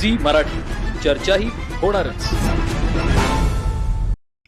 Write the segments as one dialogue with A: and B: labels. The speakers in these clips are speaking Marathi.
A: झी मराठी. चर्चाही होणारच.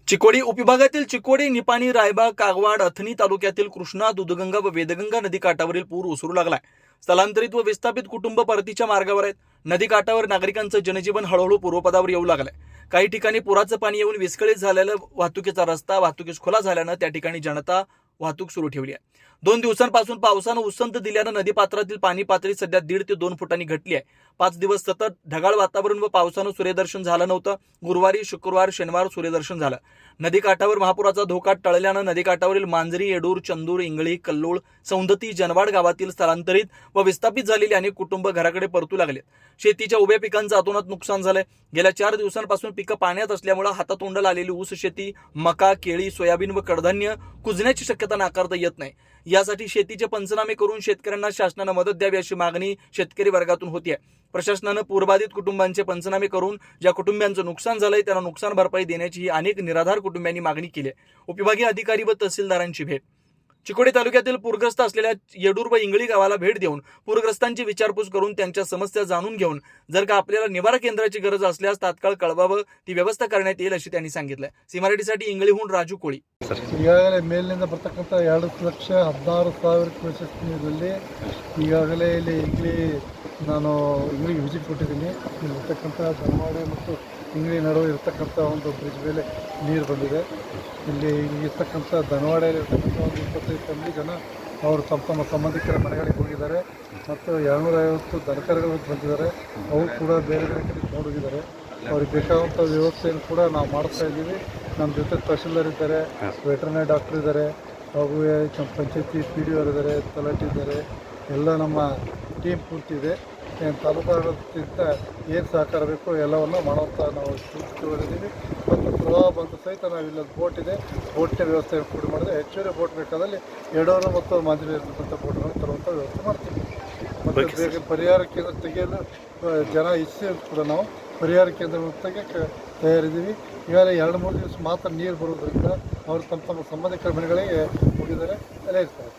B: चिकोडी उपविभागातील चिकोडी निपाणी रायबाग कागवाड अथनी तालुक्यातील कृष्णा दुधगंगा व वेदगंगा नदीकाठावरील पूर ओसरू लागलाय. स्थलांतरित व विस्थापित कुटुंब परतीच्या मार्गावर आहेत. नदीकाठावर नागरिकांचं जनजीवन हळूहळू पूर्वपदावर येऊ लागलंय. काही ठिकाणी पुराचं पाणी येऊन विस्कळीत झालेलं वाहतुकीचा रस्ता वाहतुकीस खुला झाल्यानं त्या ठिकाणी जनता वाहतूक सुरू ठेवली आहे. दोन दिवसांपासून पावसानं उसंत दिल्यानं नदीपात्रातील पाणी पातळी सध्या दीड ते दोन फुटांनी घटली आहे. पाच दिवस सतत ढगाळ वातावरण व पावसानं सूर्यदर्शन झालं नव्हतं. गुरुवारी शुक्रवार शनिवार सूर्यदर्शन झालं. नदीकाठावर महापुराचा धोका टळल्यानं नदीकाठावरील मांजरी येडूर चंदूर इंगळी कल्लोळ सौंदती जनवाड गावातील स्थलांतरित व विस्थापित झालेली अनेक कुटुंब घराकडे परतू लागले शेतीच्या उभ्या पिकांचं अतोनात नुकसान झालंय. गेल्या चार दिवसांपासून पिकं पाण्यात असल्यामुळे हातातोंडाला आलेली ऊस शेती मका केळी सोयाबीन व कडधान्य कुजण्याची शक्यता नाकारता येत नाही. यासाठी शेतीचे पंचनामे करून शेतकऱ्यांना शासनानं मदत द्यावी अशी मागणी शेतकरी वर्गातून होतीये. प्रशासनानं पूरबाधित कुटुंबांचे पंचनामे करून ज्या कुटुंबियांचं नुकसान झालंय त्यांना नुकसान भरपाई देण्याची ही अनेक निराधार कुटुंबियांनी मागणी केली आहे उपविभागीय अधिकारी व तहसीलदारांची भेट चिकोडी तालुक्यातील पूरग्रस्त असलेल्या येडूर व इंगळी गावाला भेट देऊन पूरग्रस्तांची विचारपूस करून त्यांच्या समस्या जाणून घेऊन जर का आपल्याला निवारा केंद्राची गरज असल्यास तात्काळ कळवावं ती व्यवस्था करण्यात येईल अशी त्यांनी सांगितलंय सीमारेटीसाठी इंगळीहून राजू कोळी
C: ಈಗಾಗಲೇ ಮೇಲಿನಿಂದ ಬರ್ತಕ್ಕಂಥ ಎರಡು ಲಕ್ಷ ಹದಿನಾರು ಸಾವಿರ ಕ್ಯೂಸೆಕ್ ನೀರಲ್ಲಿ ಈಗಾಗಲೇ ಇಲ್ಲಿ ಇಂಗ್ಲಿ ನಾನು ಇಂಗ್ಲಿಗೆ ವಿಸಿಟ್ ಕೊಟ್ಟಿದ್ದೀನಿ ಇಲ್ಲಿ ಇರ್ತಕ್ಕಂಥ ಧರ್ಮಾಡಿ ಮತ್ತು ಇಂಗ್ಲಿ ನಡುವೆ ಇರ್ತಕ್ಕಂಥ ಒಂದು ಬ್ರಿಡ್ಜ್ ಮೇಲೆ ನೀರು ಬಂದಿದೆ ಇಲ್ಲಿ ಇರ್ತಕ್ಕಂಥ ಧನವಾಡೆಯಲ್ಲಿ ಇರ್ತಕ್ಕಂಥ ಒಂದು ಇಪ್ಪತ್ತೈದು ಫ್ಯಾಮಿಲಿ ಜನ ಅವರು ತಮ್ಮ ತಮ್ಮ ಸಂಬಂಧಿಕರ ಮನೆಗಳಿಗೆ ಹೋಗಿದ್ದಾರೆ. ಮತ್ತು ಎರಡುನೂರೈವತ್ತು ದನಕರುಗಳು ಬಂದಿದ್ದಾರೆ. ಅವರು ಕೂಡ ಬೇರೆ ಬೇರೆ ಕಡೆ ಹೋಗಿದ್ದಾರೆ ಅವ್ರಿಗೆ ಬೇಕಾದಂಥ ವ್ಯವಸ್ಥೆಯನ್ನು ಕೂಡ ನಾವು ಮಾಡ್ತಾ ಇದ್ದೀವಿ. ನಮ್ಮ ಜೊತೆ ತಹಶೀಲ್ದಾರ್ ಇದ್ದಾರೆ, ವೆಟರ್ನರಿ ಡಾಕ್ಟರ್ ಇದ್ದಾರೆ, ಹಾಗೂ ಪಂಚಾಯತಿ ಪಿ ಡಿ ಇದ್ದಾರೆ ತಲಾಟಿ ಇದ್ದಾರೆ. ಎಲ್ಲ ನಮ್ಮ ಟೀಮ್ ಪೂರ್ತಿ ಇದೆ. ಏನು ತಾಲೂಕಾಡಳಿತದಿಂದ ಏನು ಸಹಕಾರ ಬೇಕು ಎಲ್ಲವನ್ನು ಮಾಡುವಂಥ ನಾವು ಸೂಚಿಸಿದ್ದೀವಿ ಮತ್ತು ಪ್ರವಾಹ ಬಂದು ಸಹಿತ ನಾವು ಇಲ್ಲೊಂದು ಬೋಟ್ ಇದೆ. ಬೋಟಿನ ವ್ಯವಸ್ಥೆ ಕೂಡ ಮಾಡಿದೆ ಹೆಚ್ಚುವರಿ ಬೋಟ್ ಬೇಕಾದಲ್ಲಿ ಎಡೋರು ಮತ್ತು ಮಾಂಜರಿ ಇರತಕ್ಕಂಥ ಬೋಟ್ಗಳನ್ನು ತರುವಂಥ ವ್ಯವಸ್ಥೆ ಮಾಡ್ತೀವಿ. ಮತ್ತು ಬೇಗ ಪರಿಹಾರ ಕೇಂದ್ರ ತೆಗೆಯಲು ಜನ ಇಚ್ಛೆ ಕೂಡ ನಾವು ಪರಿಹಾರ ಕೇಂದ್ರ ತೆಗೆಯಕ್ಕೆ ತಯಾರಿದ್ದೀವಿ. ಈಗಾಗಲೇ ಎರಡು ಮೂರು ದಿವಸ ಮಾತ್ರ ನೀರು ಬರೋದ್ರಿಂದ ಅವರು ತಮ್ಮ ತಮ್ಮ ಸಂಬಂಧಿಕರ ಮನೆಗಳಿಗೆ ಹೋಗಿದ್ದಾರೆ ಅಲ್ಲೇ ಇರ್ತಾರೆ